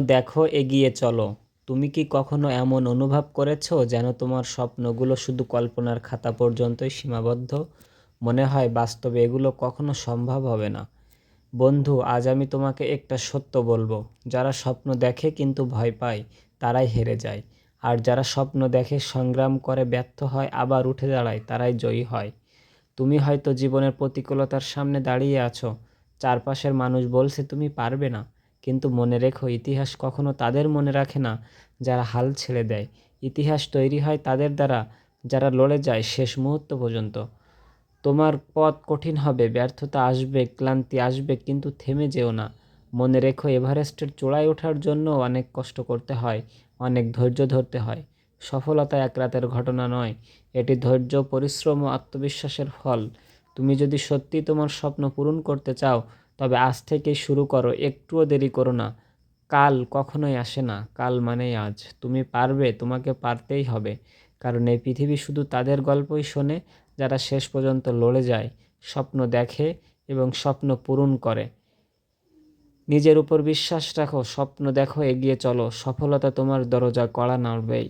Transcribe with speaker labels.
Speaker 1: দেখো, এগিয়ে চলো। তুমি কি কখনো এমন অনুভব করেছ যেন তোমার স্বপ্নগুলো শুধু কল্পনার খাতা পর্যন্তই সীমাবদ্ধ? মনে হয় বাস্তবে এগুলো কখনো সম্ভব হবে না। বন্ধু, আজ আমি তোমাকে একটা সত্য বলব। যারা স্বপ্ন দেখে কিন্তু ভয় পায়, তারাই হেরে যায়। আর যারা স্বপ্ন দেখে সংগ্রাম করে ব্যর্থ হয়, আবার উঠে দাঁড়ায়, তারাই জয়ী হয়। তুমি হয়তো জীবনের প্রতিকূলতার সামনে দাঁড়িয়ে আছো। চারপাশের মানুষ বলছে, তুমি পারবে না। কিন্তু মনে রেখো, ইতিহাস কখনো তাদের মনে রাখে না যারা হাল ছেড়ে দেয়। ইতিহাস তৈরি হয় তাদের দ্বারা, যারা লড়ে যায় শেষ মুহূর্ত পর্যন্ত। তোমার পথ কঠিন হবে, ব্যর্থতা আসবে, ক্লান্তি আসবে, কিন্তু থেমে যেও না। মনে রেখো, এভারেস্টের চূড়ায় ওঠার জন্য অনেক কষ্ট করতে হয়, অনেক ধৈর্য ধরতে হয়। সফলতা এক রাতের ঘটনা নয়, এটি ধৈর্য, পরিশ্রম ও আত্মবিশ্বাসের ফল। তুমি যদি সত্যি তোমার স্বপ্ন পূরণ করতে চাও তবে আজ থেকেই শুরু করো, একটুও দেরি করো না। কাল কখনোই আসে না, কাল মানেই আজ। তুমি পারবে, তোমাকে পারতেই হবে। কারণ এই পৃথিবী শুধু তাদের গল্পই শোনে, যারা শেষ পর্যন্ত লড়ে যায়, স্বপ্ন দেখে এবং স্বপ্ন পূরণ করে। নিজের উপর বিশ্বাস রাখো, স্বপ্ন দেখো, এগিয়ে চলো। সফলতা তোমার দরজা কড়া নাড়বেই।